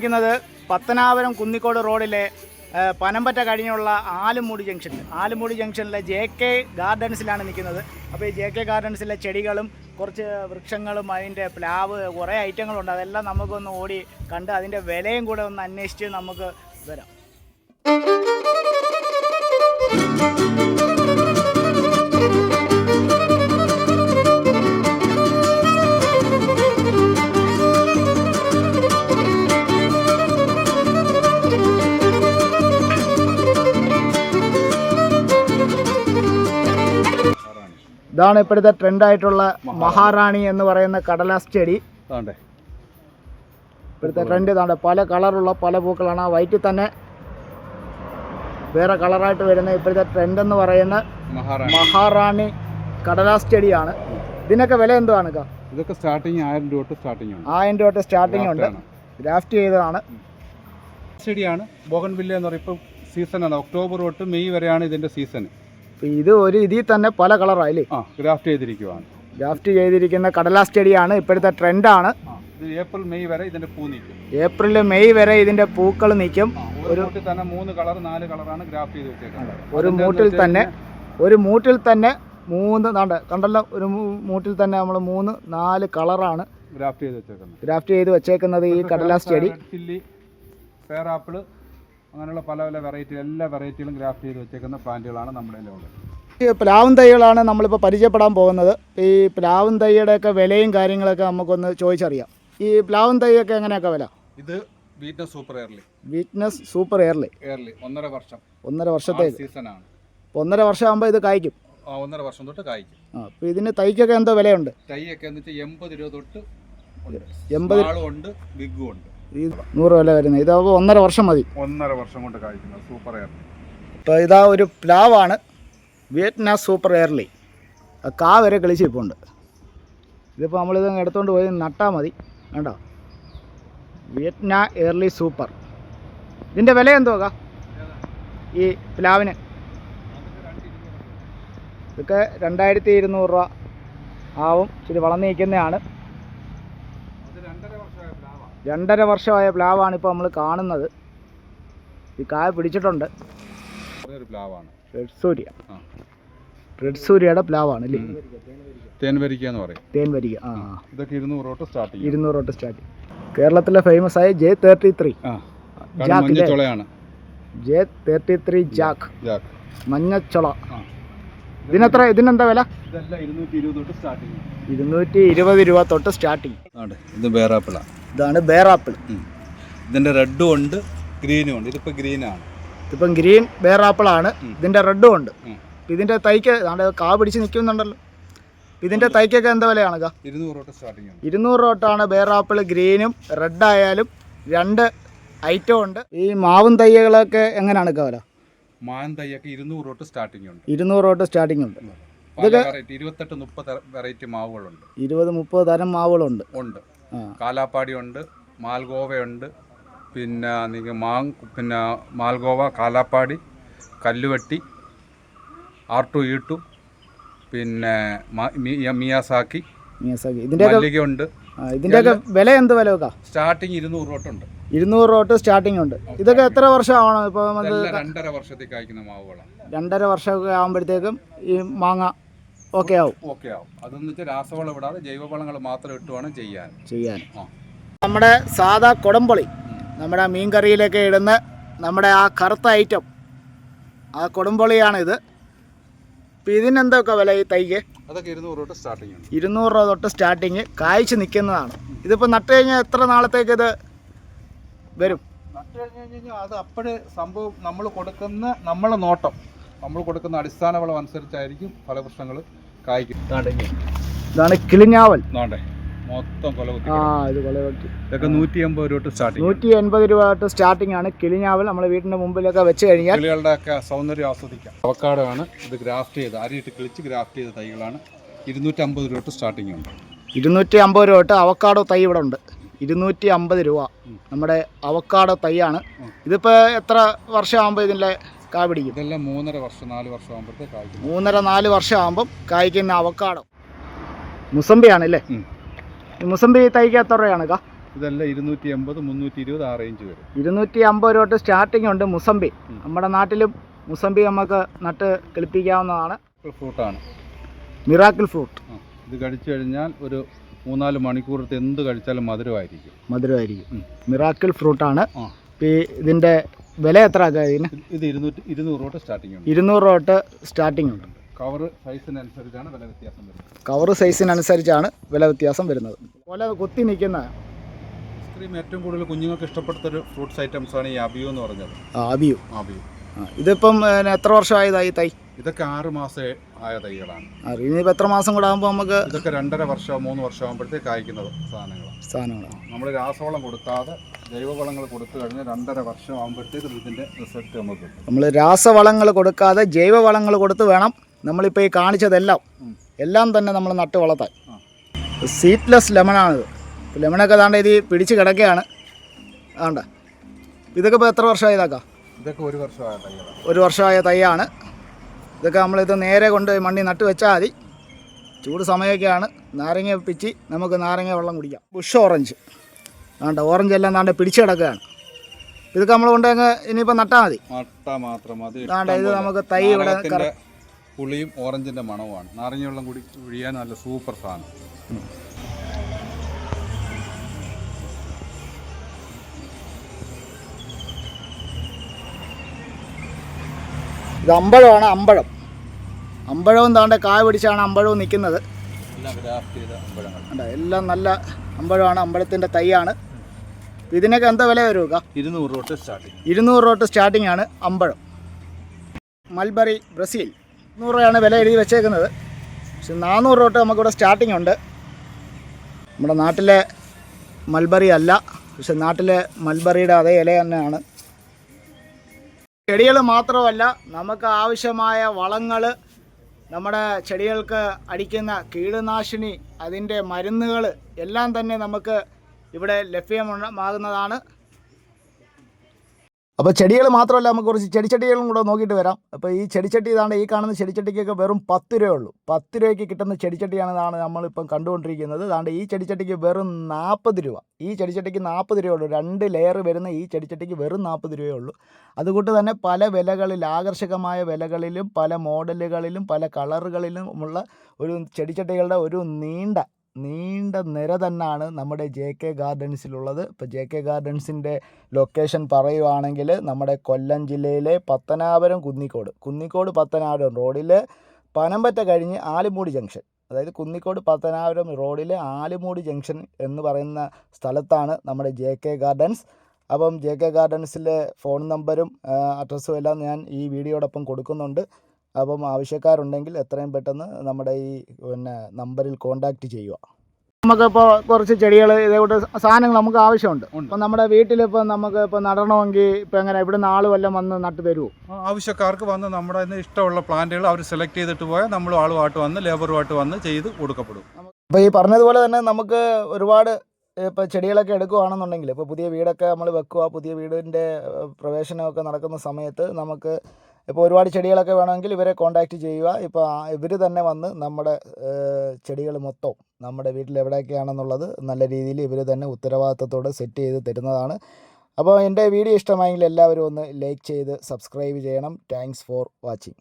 നിൽക്കുന്നത് പത്തനാപുരം കുന്നിക്കോട് റോഡിലെ പനമ്പറ്റ കഴിഞ്ഞുള്ള ആലുമൂടി ജംഗ്ഷനിൽ ആലുമൂടി ജംഗ്ഷനിലെ ജെ കെ ഗാർഡൻസിലാണ് നിൽക്കുന്നത്. അപ്പോൾ ഈ ജെ കെ ഗാർഡൻസിലെ ചെടികളും കുറച്ച് വൃക്ഷങ്ങളും അതിന്റെ പ്ലാവ് കുറേ ഐറ്റങ്ങളുണ്ട്. അതെല്ലാം നമുക്കൊന്ന് ഓടി കണ്ട് അതിന്റെ വിലയും കൂടെ ഒന്ന് അന്വേഷിച്ച് നമുക്ക് വരാം. ഇതാണ് ഇപ്പോഴത്തെ ട്രെൻഡായിട്ടുള്ള മഹാറാണി. എന്ന് പറയുന്ന കടലാസ് ചെടി. ഇപ്പോഴത്തെ ട്രെൻഡ് ഇതാണ് പല കളറുള്ള പല പൂക്കളാണ്. ആ വൈറ്റിൽ തന്നെ വേറെ കളറായിട്ട് വരുന്ന ഇപ്പോഴത്തെ ട്രെൻഡ് എന്ന് പറയുന്ന മഹാറാണി. കടലാസ് ചെടിയാണ്. ഇതിനൊക്കെ വില എന്തുവാണ് ഇക്ക? ഇതൊക്കെ സ്റ്റാർട്ടിങ് ആയിരം രൂപ തൊട്ട് സ്റ്റാർട്ടിങ് ഉണ്ട്. ആയിരം രൂപ തൊട്ട് സ്റ്റാർട്ടിങ് ഉണ്ട്. ആണ്. ഗ്രാഫ്റ്റ് ചെയ്തതാണ്. ചെടിയാണ്. ബോഗൻ വില്ല എന്ന് പറയും സീസൺ സീസണാണ് ഒക്ടോബർ തൊട്ട് മെയ് വരെയാണ് ഇതിന്റെ സീസൺ ഇത് ഒരു ഇതിൽ തന്നെ പല കളറായില്ലേ? ആ ഗ്രാഫ്റ്റ് ചെയ്തിരിക്കുവാണ്. ഗ്രാഫ്റ്റ് ചെയ്തിരിക്കുന്ന കടലാസ് ചെടിയാണ്. ഇപ്പോഴത്തെ ട്രെൻഡാണ് ഏപ്രിൽ മെയ് വരെ ഇതിന്റെ പൂ നിൽക്കും. ഏപ്രിൽ മെയ് വരെ ഇതിന്റെ പൂക്കൾ നിൽക്കും. ഒരു മൂട്ടിൽ തന്നെ മൂന്ന് കളർ നാല് കളറാണ് ഗ്രാഫ്റ്റ് ചെയ്ത് വെച്ചേക്കുന്നത്. ഒരു മൂട്ടിൽ തന്നെ ഒരു മൂട്ടിൽ തന്നെ മൂന്ന് നാണ്ട് കണ്ടല്ലോ ഒരു മൂട്ടിൽ തന്നെ നമ്മൾ മൂന്ന് നാല് കളറാണ് ഗ്രാഫ്റ്റ് ചെയ്ത് വെച്ചേക്കുന്നത്. ഗ്രാഫ്റ്റ് ചെയ്ത് വെച്ചേക്കുന്നത് ഈ കടലാസ് ചെടി. ചില്ലി പേറാപ്പിൾ അങ്ങനെയുള്ള പല പല വെറൈറ്റി എല്ലാ വെറൈറ്റികളും ഗ്രാഫ്റ്റ് ചെയ്ത് വെച്ചേക്കുന്ന പ്ലാന്റുകളാണ് നമ്മുടെ ഉള്ളത് ഈ പ്ലാവും തൈകളാണ് നമ്മളിപ്പോൾ പരിചയപ്പെടാൻ പോകുന്നത്. ഈ പ്ലാവും തൈയുടെയൊക്കെ വിലയും കാര്യങ്ങളൊക്കെ നമുക്കൊന്ന് ചോദിച്ചറിയാം. ഈ പ്ലാവും തൈയൊക്കെ എങ്ങനെയൊക്കെ വില? ഇത് Vietnam super early Vietnam super early early ഒന്നര വർഷം. ഒന്നര വർഷത്തെ സീസണാണ് ഒന്നര വർഷമാകുമ്പോൾ ഇത് കായ്ക്കും? ആ ഒന്നര വർഷം തൊട്ട് കായ്ക്കും. ആ അപ്പോൾ ഇതിന് തൈക്കൊക്കെ എന്തോ വിലയുണ്ട്? തൈയൊക്കെ ഒക്കെ എന്ന് വെച്ചാൽ എൺപത് രൂപ തൊട്ട് ഉണ്ട്. എൺപത് ഉണ്ട് ബിഗും ഉണ്ട്. ഈ നൂറ് വില വരുന്നത്. ഇതാകുമ്പോൾ ഒന്നര വർഷം മതി. ഒന്നര വർഷം കൊണ്ട് കായ്ക്കുന്നത് സൂപ്പർ എയർലി ഇപ്പോൾ ഇതാ ഒരു പ്ലാവാണ്. വിയറ്റ്നാം സൂപ്പർ എയർലി കാ വരെ കളിച്ച് ഇപ്പോൾ ഉണ്ട്. ഇതിപ്പോൾ നമ്മളിത് എടുത്തുകൊണ്ട് പോയി നട്ടാൽ മതി. വേണ്ട വിയറ്റ്നാം എയർലി സൂപ്പർ ഇതിന്റെ വില എന്തുവാ ഈ പ്ലാവിന്. ഇതൊക്കെ രണ്ടായിരത്തി ഇരുന്നൂറ് രൂപ ആവും. ഇച്ചിരി വളർന്നു നിൽക്കുന്നതാണ് ഇത് രണ്ടര വർഷമായ പ്ലാവാണ് രണ്ടര വർഷമായ പ്ലാവാണ് ഇപ്പോൾ നമ്മൾ കാണുന്നത്. ഈ കായ പിടിച്ചിട്ടുണ്ട്. റെഡ് സൂര്യ. റെഡ് സൂര്യയുടെ പ്ലാവാണ് അല്ലേ? തേൻവരിക്ക എന്ന് പറയും. തേൻ ആ. ഇതൊക്കെ ഇരുന്നൂറ് തൊട്ട് സ്റ്റാർട്ട് ഇരുന്നൂറ് തൊട്ട് സ്റ്റാർട്ട് കേരളത്തിലെ ഫേമസ് ആയ J thirty three jack J thirty three jack. മഞ്ഞച്ചുള ഇതിനെത്ര ഇതിനെന്താ വില? ഇരുന്നൂറ്റി ഇരുപത് രൂപ തൊട്ട് സ്റ്റാർട്ടിങ് ഇത് ബേറാപ്പിള ഇതാണ് ബേറാപ്പിൾ ഇതിന്റെ റെഡും ഉണ്ട് ഗ്രീനും ഉണ്ട്. ഇതിപ്പോൾ ഗ്രീനാണ് ഇതിപ്പം ഗ്രീൻ ബേറാപ്പിൾ ആണ്. ഇതിന്റെ ഇതിന്റെ റെഡും ഉണ്ട് ഇതിന്റെ ഇതിന്റെ തൈക്ക് കാ പിടിച്ച് നിൽക്കുന്നുണ്ടല്ലോ ഇതിന്റെ തൈക്കൊക്കെ എന്താ വിലയാണ് ഇരുന്നൂറ് തൊട്ടാണ് ബെയർ ബേറാപ്പിൾ ഗ്രീനും റെഡ് ആയാലും രണ്ട് ഐറ്റം ഉണ്ട്. ഈ മാവും തൈകളൊക്കെ എങ്ങനെയാണ് വില? മാൻ തൈയൊക്കെ ഇരുന്നൂറ് തൊട്ട് സ്റ്റാർട്ടിംഗ് ഉണ്ട്. ഇരുന്നൂറ് തൊട്ട് സ്റ്റാർട്ടിംഗ് ഉണ്ട്. വെറൈറ്റി ഇരുപത്തെട്ട് മുപ്പത് വെറൈറ്റി മാവുകളുണ്ട്. ഇരുപത് മുപ്പത് തരം മാവുകളുണ്ട്. ഉണ്ട്. ആ കാലാപ്പാടി ഉണ്ട് മാൽഗോവയുണ്ട് പിന്നെ നിങ്ങൾ മാ പിന്നെ Malgova Kalapadi Kalluvetti R two E two പിന്നെ മിയാസാക്കി മല്ലികയുണ്ട്. ഇതിന്റെയൊക്കെ വില എന്ത് വില വെക്കാം സ്റ്റാർട്ടിങ് ഇരുന്നൂറ് തൊട്ടുണ്ട് ഇരുന്നൂറ് തൊട്ട് സ്റ്റാർട്ടിംഗ് ഉണ്ട്. ഇതൊക്കെ എത്ര വർഷമാവണം? ഇപ്പോൾ രണ്ടര വർഷത്തേക്ക് അയക്കുന്ന മാവുകളാണ്. രണ്ടര വർഷമൊക്കെ ആകുമ്പോഴത്തേക്കും ഈ മാങ്ങ ഓക്കെ ആവും. ഓക്കെ ആവും. അതെന്ന് വെച്ചാൽ രാസവളം ഇടാതെ ജൈവവളങ്ങൾ മാത്രം ഇട്ടുവാണ് ചെയ്യാൻ. ചെയ്യാൻ. ആ. നമ്മുടെ സാധാ കൊടംപൊളി നമ്മുടെ മീൻ കറിയിലൊക്കെ ഇടുന്ന നമ്മുടെ ആ കറുത്ത ഐറ്റം. ആ കൊടംപൊളിയാണ് ഇത് ഇപ്പം ഇതിനെന്തൊക്കെ വില ഈ തൈക്ക് അതൊക്കെ ഇരുന്നൂറ് തൊട്ട് സ്റ്റാർട്ടിങ് ഉണ്ട്. ഇരുന്നൂറ് രൂപ തൊട്ട് സ്റ്റാർട്ടിങ് കായ്ച്ച് നിൽക്കുന്നതാണ്. ഇതിപ്പോൾ നട്ട് കഴിഞ്ഞാൽ എത്ര നാളത്തേക്ക് ഇത് വരും? നട്ട് കഴിഞ്ഞ് കഴിഞ്ഞാൽ അത് അപ്പോഴേ സംഭവം നമ്മൾ കൊടുക്കുന്ന നമ്മളെ നോട്ടം. നമ്മൾ കൊടുക്കുന്ന അടിസ്ഥാന വളം അനുസരിച്ചായിരിക്കും ഫലവൃക്ഷങ്ങൾ കായ്ക്കും. ഇതാണ് കിളിഞ്ഞാവൽ. മൊത്തം കൊല കുത്തി ആ ഇത് കൊല വെട്ടി ഇതൊക്കെ നൂറ്റി എൺപത് രൂപ തൊട്ട് സ്റ്റാർട്ടിങ് നൂറ്റി എൺപത് രൂപ തൊട്ട് സ്റ്റാർട്ടിംഗ് ആണ് കിളിഞ്ഞാവൽ. നമ്മുടെ വീടിന്റെ മുമ്പിലൊക്കെ വെച്ച് കഴിഞ്ഞാൽ കിളികളുടെ ഒക്കെ സൗന്ദര്യം ആസ്വദിക്കാം. അവക്കാടോ ആണ് ഇത് ഗ്രാഫ്റ്റ് ചെയ്ത് അരിയിട്ട് കിളിച്ച് ഗ്രാഫ്റ്റ് ചെയ്ത തൈകളാണ്. ഇരുന്നൂറ്റമ്പത് രൂപ തൊട്ട് സ്റ്റാർട്ടിംഗ് ഉണ്ട്. ഇരുന്നൂറ്റി അമ്പത് രൂപ തൊട്ട് അവക്കാടോ തൈ ഇവിടെ ഉണ്ട്. ഇരുന്നൂറ്റി അമ്പത് രൂപ നമ്മുടെ അവക്കാടോ തൈയാണ്. ഇതിപ്പോ എത്ര വർഷമാകുമ്പോൾ ഇതിന്റെ കാ പിടിക്കും ഇതെല്ലാം മൂന്നര വർഷം നാല് വർഷം ആകുമ്പോഴത്തേക്ക് കായ്ക്കും. മൂന്നര നാല് വർഷം ആകുമ്പം കായ്ക്കുന്ന അവക്കാടോ. മുസമ്പിയാണ് അല്ലേ മുസമ്പി തൈക്ക് എത്ര രൂപയാണ് കാ? ഇതെല്ലാം ഇരുന്നൂറ്റി എൺപത് മുന്നൂറ്റി ഇരുപത് ആ റേഞ്ച് വരും. ഇരുന്നൂറ്റി അമ്പത് രൂപ തൊട്ട് സ്റ്റാർട്ടിംഗ് ഉണ്ട് മുസമ്പി നമ്മുടെ നാട്ടിലും മുസമ്പി നമുക്ക് നട്ട് കിളിപ്പിക്കാവുന്നതാണ്. ഫ്രൂട്ടാണ് മിറാക്കിൾ ഫ്രൂട്ട് ഇത് കഴിച്ചു കഴിഞ്ഞാൽ ഒരു മൂന്നാൽ മണിക്കൂറത്തെ എന്ത് കഴിച്ചാലും മധുരമായിരിക്കും. മധുരമായിരിക്കും. മിറാക്കിൾ ഫ്രൂട്ടാണ് ഇതിന്റെ വില എത്ര ആക്കാം ഇതിന്? ഇത് ഇരുന്നൂറ്റി ഇരുന്നൂറ് തൊട്ട് സ്റ്റാർട്ടിംഗ് ഉണ്ട്. ഇരുന്നൂറ് രൂപ തൊട്ട് സ്റ്റാർട്ടിംഗ് ഉണ്ട്. കവർ സൈസിനനുസരിച്ചാണ് വില വ്യത്യാസം വരുന്നത്. കവർ സൈസിനനുസരിച്ചാണ് വില വ്യത്യാസം വരുന്നത്. പോലെ കുത്തി നിൽക്കുന്ന ഐസ്ക്രീം ഏറ്റവും കൂടുതൽ കുഞ്ഞുങ്ങൾക്ക് ഇഷ്ടപ്പെടുത്തൊരു ഫ്രൂട്ട്സ് ഐറ്റംസ് ആണ് ഈ അബിയു എന്ന് പറഞ്ഞത്. ആവിയു അബിയു ആ, ഇതിപ്പം പിന്നെ, എത്ര വർഷമായതായി തൈ? ഇതൊക്കെ ആറ് മാസം ആയ തൈകളാണ്. ആ, ഇനിയിപ്പോൾ എത്ര മാസം കൂടെ ആകുമ്പോൾ നമുക്ക് ഇതൊക്കെ രണ്ടര വർഷം മൂന്ന് വർഷം ആകുമ്പോഴത്തേക്ക് കായ്ക്കുന്ന സാധനങ്ങളാണ്. സാധനങ്ങളാണ്. നമ്മൾ രാസവളം കൊടുക്കാതെ ജൈവവളങ്ങൾ കൊടുത്തു കഴിഞ്ഞാൽ രണ്ടര വർഷം ആകുമ്പോഴത്തേക്കും ഇതിന്റെ റിസൾട്ട് നമുക്ക് കിട്ടും. നമ്മൾ രാസവളങ്ങൾ കൊടുക്കാതെ ജൈവവളങ്ങൾ കൊടുത്ത് വേണം നമ്മളിപ്പോൾ ഈ കാണിച്ചതെല്ലാം. എല്ലാം തന്നെ നമ്മൾ നട്ട് വളർത്താൻ. സീറ്റ്ലെസ് ലെമണാണിത് ലെമണൊക്കെ താണ്ട് ഇത്. പിടിച്ച് കിടക്കുകയാണ്. ആണ്ട. ഇതൊക്കെ ഇപ്പോൾ എത്ര വർഷമായി ഇതാക്കാം? ഇതൊക്കെ ഒരു വർഷമായ ഒരു വർഷമായ തൈയാണ് ഇതൊക്കെ നമ്മളിത് നേരെ കൊണ്ട് മണ്ണി നട്ട് വെച്ചാൽ മതി. ചൂട് സമയമൊക്കെയാണ്. നാരങ്ങ പിച്ചി നമുക്ക് നാരങ്ങ വെള്ളം കുടിക്കാം. ബുഷ് ഓറഞ്ച് ആണ്ട ഓറഞ്ച് എല്ലാം താണ്ട് പിടിച്ചു കിടക്കുകയാണ്. ഇതൊക്കെ നമ്മൾ കൊണ്ടങ്ങ് ഇനിയിപ്പോൾ നട്ടാൽ മതി. മട്ട മാത്രം മതി. ഇത് നമുക്ക് തൈ ഇവിടെ പുളിയും ഓറഞ്ചിന്റെ മണവുമാണ്. നാരങ്ങ വെള്ളം കുടി ഒഴിയാൻ നല്ല സൂപ്പർ സാധനം. ഇത് അമ്പഴമാണ് അമ്പഴം. അമ്പഴവും താണ്ട കായ പിടിച്ചാണ് അമ്പഴവും നിൽക്കുന്നത്. എല്ലാം നല്ല അമ്പഴമാണ് അമ്പഴത്തിന്റെ തൈയാണ്. ഇതിനൊക്കെ എന്താ വില വരുക ഇരുന്നൂറ് തൊട്ട് സ്റ്റാർട്ടിങ് ഇരുന്നൂറ് രൂപ തൊട്ട് സ്റ്റാർട്ടിംഗ് ആണ് അമ്പഴം. മൽബറി ബ്രസീൽ നൂറ് രൂപയാണ് വില എഴുതി വെച്ചേക്കുന്നത്. പക്ഷെ നാനൂറ് രൂപ തൊട്ട് നമുക്കിവിടെ സ്റ്റാർട്ടിംഗ് ഉണ്ട്. നമ്മുടെ നാട്ടിലെ മൽബറി അല്ല പക്ഷെ നാട്ടിലെ മൽബറിയുടെ അതേ ഇല തന്നെയാണ്. ചെടികൾ മാത്രമല്ല നമുക്ക് ആവശ്യമായ വളങ്ങൾ നമ്മുടെ ചെടികൾക്ക് അടിക്കുന്ന കീടനാശിനി അതിന്റെ മരുന്നുകൾ എല്ലാം തന്നെ നമുക്ക് ഇവിടെ ലഭ്യമാകുന്നതാണ്. അപ്പോൾ ചെടികൾ മാത്രമല്ല നമുക്ക് കുറച്ച് ചെടിച്ചട്ടികളും കൂടെ നോക്കിയിട്ട് വരാം. അപ്പോൾ ഈ ചെടിച്ചട്ടി ഇതാണ് ഈ കാണുന്ന ചെടിച്ചട്ടിക്കൊക്കെ വെറും പത്ത് രൂപയേ ഉള്ളൂ പത്ത് രൂപയ്ക്ക് കിട്ടുന്ന ചെടിച്ചട്ടിയാണ് ഇതാണ് നമ്മളിപ്പം കണ്ടുകൊണ്ടിരിക്കുന്നത്. അതാണ്ട് ഈ ചെടിച്ചട്ടിക്ക് വെറും നാൽപ്പത് രൂപ. ഈ ചെടിച്ചട്ടിക്ക് നാൽപ്പത് രൂപയേ ഉള്ളൂ രണ്ട് ലെയർ വരുന്ന ഈ ചെടിച്ചട്ടിക്ക് വെറും നാൽപ്പത് രൂപയേ ഉള്ളൂ അതുകൊണ്ട് തന്നെ പല വിലകളിൽ ആകർഷകമായ വിലകളിലും പല മോഡലുകളിലും പല കളറുകളിലും ഉള്ള ഒരു ചെടിച്ചട്ടികളുടെ ഒരു നീണ്ട നീണ്ട നിര തന്നെയാണ് നമ്മുടെ ജെ കെ ഗാർഡൻസിലുള്ളത്. ഇപ്പോൾ ജെ കെ ഗാർഡൻസിന്റെ ലൊക്കേഷൻ പറയുവാണെങ്കിൽ നമ്മുടെ കൊല്ലം ജില്ലയിലെ പത്തനാപുരം കുന്നിക്കോട്. കുന്നിക്കോട് പത്തനാപുരം റോഡിൽ പനമ്പറ്റ കഴിഞ്ഞ് ആലുമൂടി ജംഗ്ഷൻ. അതായത് കുന്നിക്കോട് പത്തനാപുരം റോഡിലെ ആലുമൂടി ജംഗ്ഷൻ എന്ന് പറയുന്ന സ്ഥലത്താണ് നമ്മുടെ ജെ കെ ഗാർഡൻസ്. അപ്പം ജെ കെ ഗാർഡൻസിലെ ഫോൺ നമ്പറും അഡ്രസ്സും എല്ലാം ഞാൻ ഈ വീഡിയോടൊപ്പം കൊടുക്കുന്നുണ്ട്. അപ്പം ആവശ്യക്കാരുണ്ടെങ്കിൽ എത്രയും പെട്ടെന്ന് നമ്മുടെ ഈ പിന്നെ നമ്പറിൽ കോൺടാക്റ്റ് ചെയ്യുക. നമുക്കിപ്പോൾ കുറച്ച് ചെടികൾ ഇതേകൂട്ട് സാധനങ്ങൾ നമുക്ക് ആവശ്യമുണ്ട്. അപ്പം നമ്മുടെ വീട്ടിലിപ്പോൾ നമുക്ക് ഇപ്പോൾ നടണമെങ്കിൽ ഇപ്പം എങ്ങനെ ഇവിടെ ആൾ വല്ലതും വന്ന് നട്ട് തരുമോ ആവശ്യക്കാർക്ക് വന്ന് നമ്മുടെ ഇഷ്ടമുള്ള പ്ലാന്റുകൾ അവർ സെലക്ട് ചെയ്തിട്ട് പോയാൽ നമ്മൾ ആളുമായിട്ട് വന്ന് ലേബറുമായിട്ട് വന്ന് ചെയ്ത് കൊടുക്കപ്പെടും. അപ്പോൾ ഈ പറഞ്ഞതുപോലെ തന്നെ നമുക്ക് ഒരുപാട് ഇപ്പോൾ ചെടികളൊക്കെ എടുക്കുകയാണെന്നുണ്ടെങ്കിൽ ഇപ്പോൾ പുതിയ വീടൊക്കെ നമ്മൾ വെക്കുക പുതിയ വീടിന്റെ പ്രവേശനമൊക്കെ നടക്കുന്ന സമയത്ത് നമുക്ക് ഇപ്പോൾ ഒരുപാട് ചെടികളൊക്കെ വേണമെങ്കിൽ ഇവരെ കോൺടാക്റ്റ് ചെയ്യുക. ഇപ്പോൾ ഇവർ തന്നെ വന്ന് നമ്മുടെ ചെടികൾ മൊത്തം നമ്മുടെ വീട്ടിൽ എവിടെയൊക്കെയാണെന്നുള്ളത് നല്ല രീതിയിൽ ഇവർ തന്നെ ഉത്തരവാദിത്തത്തോടെ സെറ്റ് ചെയ്ത് തരുന്നതാണ്. അപ്പോൾ എന്റെ വീഡിയോ ഇഷ്ടമായെങ്കിൽ എല്ലാവരും ഒന്ന് ലൈക്ക് ചെയ്ത് സബ്സ്ക്രൈബ് ചെയ്യണം. Thanks for watching